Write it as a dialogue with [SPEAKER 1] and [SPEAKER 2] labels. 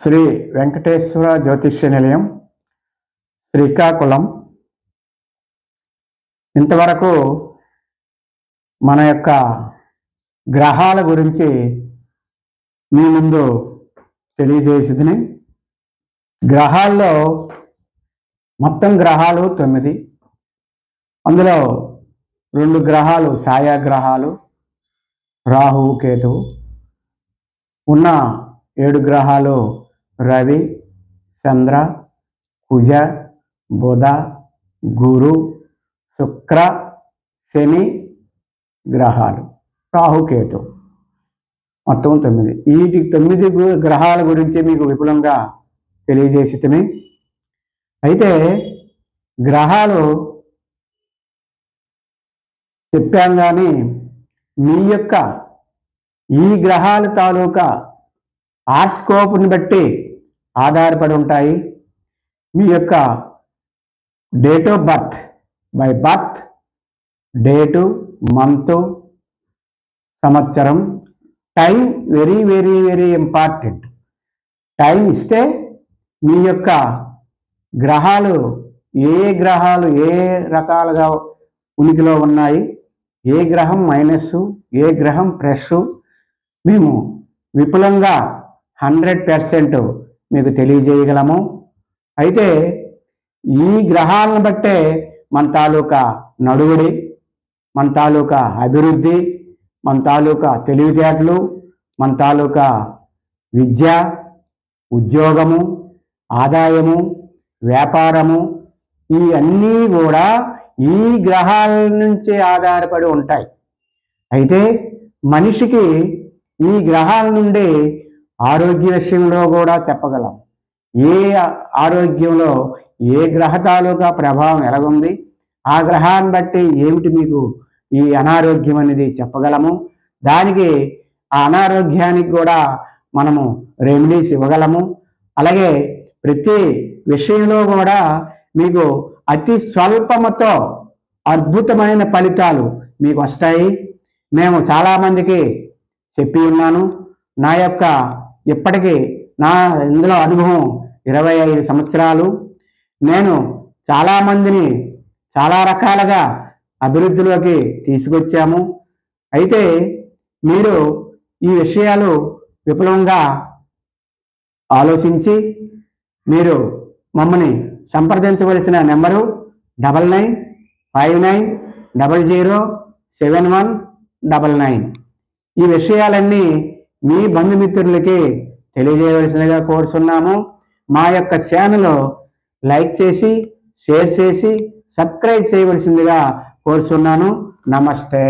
[SPEAKER 1] శ్రీ వెంకటేశ్వర జ్యోతిష్య నిలయం శ్రీకాకుళం. ఇంతవరకు మన యొక్క గ్రహాల గురించి మీ ముందు తెలియజేసింది గ్రహాల్లో మొత్తం గ్రహాలు తొమ్మిది. అందులో రెండు గ్రహాలు ఛాయాగ్రహాలు రాహువు కేతువు. ఉన్న ఏడు గ్రహాలు రవి చంద్ర కుజ బుధ గురు శుక్ర శని గ్రహాలు. రాహుకేతు. మొత్తం తొమ్మిది. ఈ తొమ్మిది గ్రహాల గురించి మీకు విపులంగా తెలియజేసితమే. అయితే గ్రహాలు చెప్పాం కానీ మీ యొక్క ఈ గ్రహాల తాలూకా ఆర్స్కోప్ని బట్టి ఆధారపడి ఉంటాయి. మీ యొక్క date of birth by birth date month సంవత్సరం time very very very important. Time ఇస్తే మీ యొక్క గ్రహాలు ఏ గ్రహాలు ఏ రకాలుగా ఉనికిలో ఉన్నాయి ఏ గ్రహం మైనస్ ఏ గ్రహం ప్లస్ మేము విపులంగా హండ్రెడ్ పర్సెంట్ మీకు తెలియజేయగలము. అయితే ఈ గ్రహాలను బట్టే మన తాలూకా నడువుడి మన తాలూకా అభివృద్ధి మన తాలూకా తెలివితేటలు మన తాలూకా విద్య ఉద్యోగము ఆదాయము వ్యాపారము ఈ అన్నీ కూడా ఈ గ్రహాల నుంచి ఆధారపడి ఉంటాయి. అయితే మనిషికి ఈ గ్రహాల నుండి ఆరోగ్య విషయంలో కూడా చెప్పగలం. ఏ ఆరోగ్యంలో ఏ గ్రహ తాలూకా ప్రభావం ఎలాగుంది ఆ గ్రహాన్ని బట్టి ఏమిటి మీకు ఈ అనారోగ్యం అనేది చెప్పగలము? దానికి ఆ అనారోగ్యానికి కూడా మనము రెమెడీస్ ఇవ్వగలము. అలాగే ప్రతి విషయంలో కూడా మీకు అతి స్వల్పముతో అద్భుతమైన ఫలితాలు మీకు వస్తాయి. మేము చాలామందికి చెప్పి ఉన్నాను. నా యొక్క ఇప్పటికీ నా ఇందులో అనుభవం ఇరవై ఐదు సంవత్సరాలు. నేను చాలామందిని చాలా రకాలుగా అభివృద్ధిలోకి తీసుకొచ్చాము. అయితే మీరు ఈ విషయాలు విపులంగా ఆలోచించి మీరు మమ్మల్ని సంప్రదించవలసిన number double nine five nine double zero seven one double nine. ఈ విషయాలన్నీ మీ బంధుమిత్రులకి తెలియజేయవలసినగా కోరుతున్నాము మా యొక్క ఛానల్ లైక్ చేసి షేర్ చేసి సబ్స్క్రైబ్ చేయవలసిందిగా కోరుతున్నాను నమస్తే.